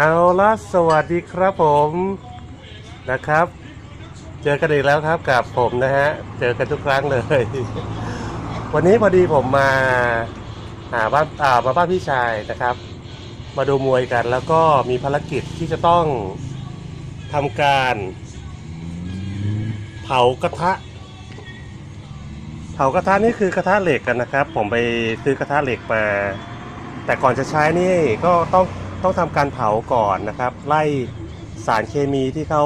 เอาละสวัสดีครับผมนะครับ เจอกันอีกแล้วครับกับผมนะฮะ เจอกันทุกครั้งเลย วันนี้พอดีผมมาหาบ้านอ่ามาบ้านพี่ชายนะครับ มาดูมวยกันแล้วก็มีภารกิจที่จะต้องทำการ เผากระทะ เผากระทะนี่คือกระทะเหล็กกันนะครับ ผมไปซื้อกระทะเหล็กมา แต่ก่อนจะใช้นี่ก็ต้อง ต้องทำการเผาก่อนนะครับ ไล่สารเคมีที่เขา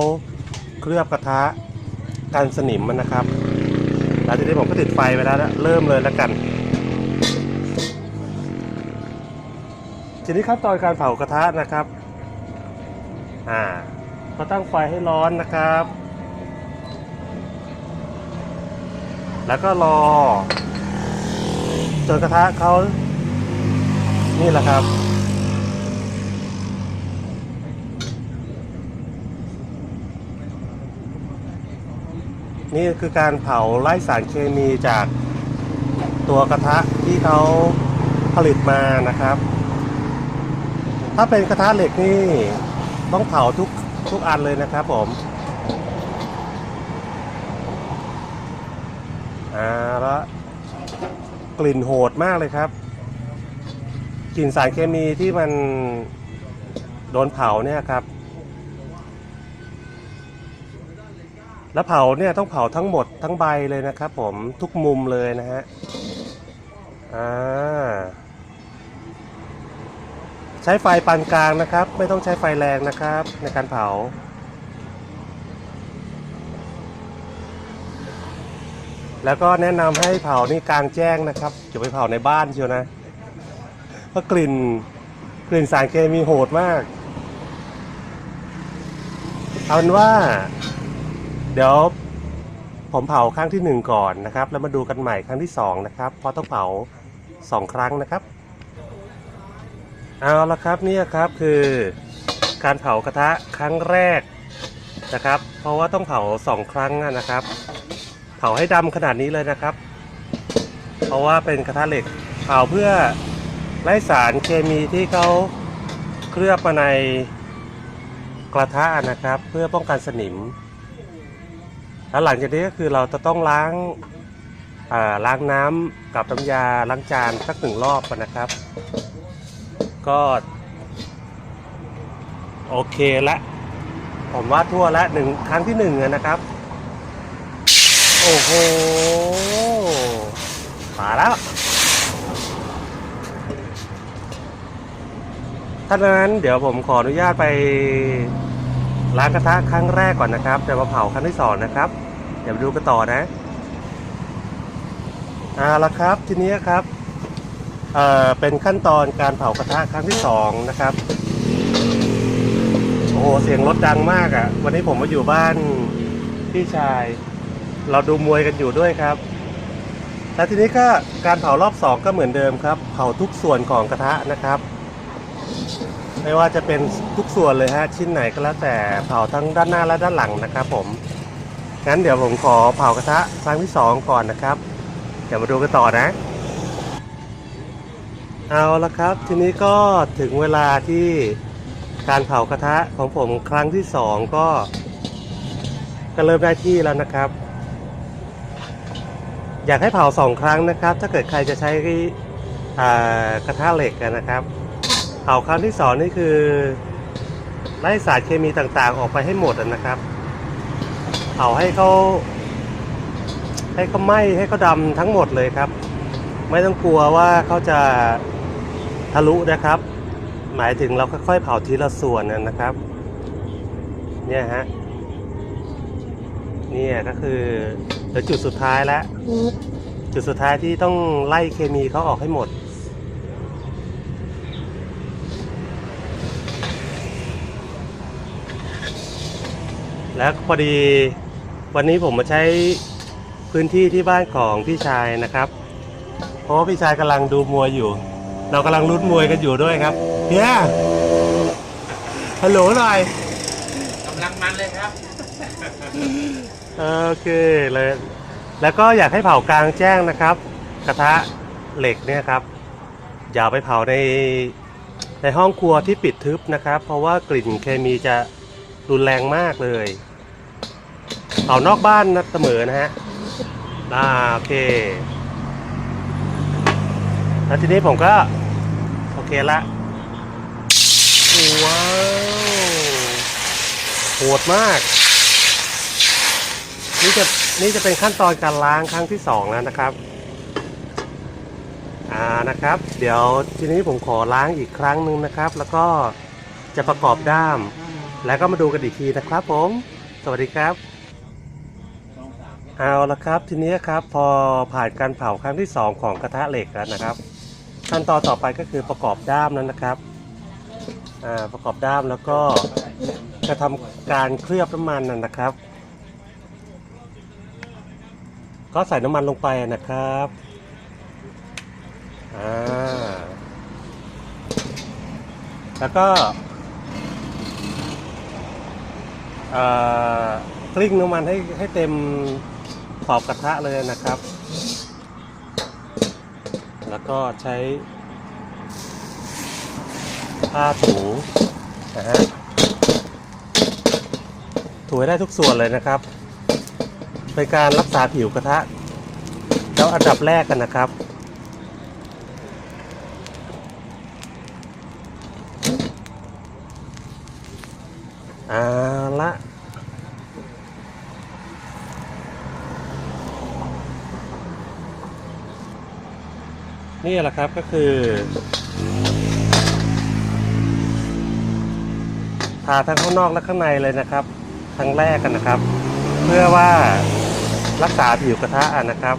เคลือบกระทะกันสนิมมันนะครับแล้วทีนี้ผมก็ติดไฟไปแล้วนะเริ่มเลยแล้วกัน ทีนี้ขั้นตอนการเผากระทะนะครับอ่าก็ตั้งไฟให้ร้อนนะครับ แล้วก็รอจนกระทะเขานี่แหละครับ นี่คือการเผาไล่สารเคมีจากตัวกระทะที่เขาผลิตมานะครับ ถ้าเป็นกระทะเหล็กนี่ต้องเผาทุกทุกอันเลยนะครับผมอ่าแล้วกลิ่นโหดมากเลยครับ กลิ่นสารเคมีที่มันโดนเผาเนี่ยครับ แล้วเผาเนี่ยต้องเผาทั้งหมดทั้งใบเลยนะครับผมทุกมุมเลยนะฮะอ่าใช้ไฟปานกลางนะครับ ไม่ต้องใช้ไฟแรงนะครับ ในการเผา แล้วก็แนะนำให้เผานี่กลางแจ้งนะครับอย่าไปเผาในบ้านเชียวนะเพราะกลิ่นกลิ่นสารเคมีโหดมาก เอาเป็นว่า เดี๋ยวผมเผาครั้งที่หนึ่งก่อนนะครับ แล้วมาดูกันใหม่ครั้งที่สองนะครับ เพราะต้องเผาสองครั้งนะครับ เอาละครับนี่ครับคือการเผากระทะครั้งแรกนะครับ เพราะว่าต้องเผาสองครั้งนะครับ เผาให้ดำขนาดนี้เลยนะครับ เพราะว่าเป็นกระทะเหล็กเผาเพื่อไล่สารเคมีที่เขาเคลือบมาในกระทะนะครับ เพื่อป้องกันสนิม แล้วหลังจากนี้ก็คือเราจะต้องล้างล้างน้ำกับน้ำยาล้างจานสักหนึ่งรอบก่อนนะครับ ก็ โอเคละผมว่าทั่วละหนึ่งครั้งที่หนึ่งนะครับ โอ้โหมาแล้วถ้านั้นเดี๋ยวผมขออนุญาตไปล้างกระทะครั้งแรกก่อนนะครับเดี๋ยวมาเผาครั้งที่สองนะครับ เดี๋ยวมาดูกันต่อนะเอาละครับทีนี้ครับเอ่อเป็นขั้นตอนการเผากระทะครั้งที่สองนะครับโอ้โหเสียงรถดังมากอะ่ะ วันนี้ผมมาอยู่บ้านพี่ชาย เราดูมวยกันอยู่ด้วยครับแล้วทีนี้ก็การเผารอบสองก็เหมือนเดิมครับ เผาทุกส่วนของกระทะนะครับ ไม่ว่าจะเป็นทุกส่วนเลยฮะชิ้นไหนก็แล้วแต่เผาทั้งด้านหน้าและด้านหลังนะครับ ผม งั้นเดี๋ยวผมขอเผากระทะครั้งที่สองก่อนนะครับ เดี๋ยวมาดูกันต่อนะ เอาละครับ ทีนี้ก็ถึงเวลาที่การเผากระทะของผมครั้งที่สองก็ก็เริ่มได้ที่แล้วนะครับ อยากให้เผาสองครั้งนะครับ ถ้าเกิดใครจะใช้กระทะเหล็กกันนะครับ เผาครั้งที่สองนี่คือไล่สารเคมีต่างๆ ออกไปให้หมดนะครับ เผาให้เขาให้เขาไหม้ให้เขาดำทั้งหมดเลยครับ ไม่ต้องกลัวว่าเขาจะทะลุนะครับ หมายถึงเราค่อยๆเผาทีละส่วนนะครับ เนี่ยฮะนี่ก็คือเดี๋ยวจุดสุดท้ายแล้วจุดสุดท้ายที่ต้องไล่เคมีเขาออกให้หมด แล้วพอดี วันนี้ผมมาใช้พื้นที่ที่บ้านของพี่ชายนะครับ เพราะว่าพี่ชายกำลังดูมวยอยู่ เรากำลังลุ้นมวยกันอยู่ด้วยครับเฮียฮัลโหลหน่อยกำลังมันเลยครับ โอเคเลยแล้วก็อยากให้เผากลางแจ้งนะครับ กระทะเหล็กเนี่ยครับ อย่าไปเผาในในห้องครัวที่ปิดทึบนะครับ เพราะว่ากลิ่นเคมีจะรุนแรงมากเลย เผานอกบ้านนะเสมอนะฮะอ่าโอเค แล้วทีนี้ผมก็ โอเคละว้าวโหดมาก นี่จะนี่จะเป็นขั้นตอนการล้างครั้งที่สองแล้วนะครับอ่านะครับ เดี๋ยวทีนี้ผมขอล้างอีกครั้งหนึ่งนะครับ แล้วก็จะประกอบด้าม แล้วก็มาดูกันอีกทีนะครับผม สวัสดีครับ เอาละครับทีนี้ครับพอผ่านการเผาครั้งที่สองของกระทะเหล็กแล้วนะครับ ขั้นตอนต่อไปก็คือประกอบด้ามแล้วนะครับประกอบด้ามแล้วก็จะทำการเคลือบน้ำมันนะนะครับ ก็ใส่น้ำมันลงไปนะครับแล้วก็กลิ้งน้ำมันให้ให้เต็ม ขอบกระทะเลยนะครับ แล้วก็ใช้ผ้าถูนะฮะถูได้ทุกส่วนเลยนะครับ เป็นการรักษาผิวกระทะแล้วอันดับแรกกันนะครับเอาละ นี่แหละครับก็คือ ทาทั้งข้างนอกและข้างในเลยนะครับครั้งแรกกันนะครับ เพื่อว่ารักษาผิวกระทะนะครับ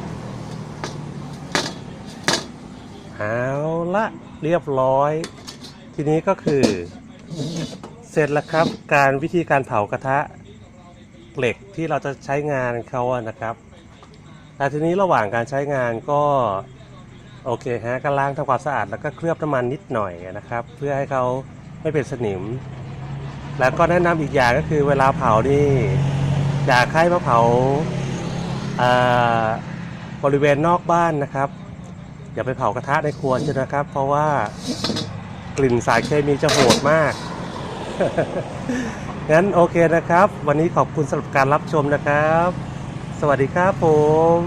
เอาละเรียบร้อย ทีนี้ก็คือ เสร็จแล้วครับ การวิธีการเผากระทะเหล็กที่เราจะใช้งานเขาอะนะครับ แต่ทีนี้ระหว่างการใช้งานก็ โอเคฮะก็ล้างทำความสะอาดแล้วก็เคลือบน้ำมันนิดหน่อยนะครับ เพื่อให้เขาไม่เป็นสนิม แล้วก็แนะนำอีกอย่างก็คือเวลาเผานี่อย่าให้มาเผาาบริเวณนอกบ้านนะครับ อย่าไปเผากระทะในครัวใช่ไหมครับ เพราะว่ากลิ่นสารเคมีจะโหดมาก งั้นโอเคนะครับ วันนี้ขอบคุณสำหรับการรับชมนะครับ สวัสดีครับผม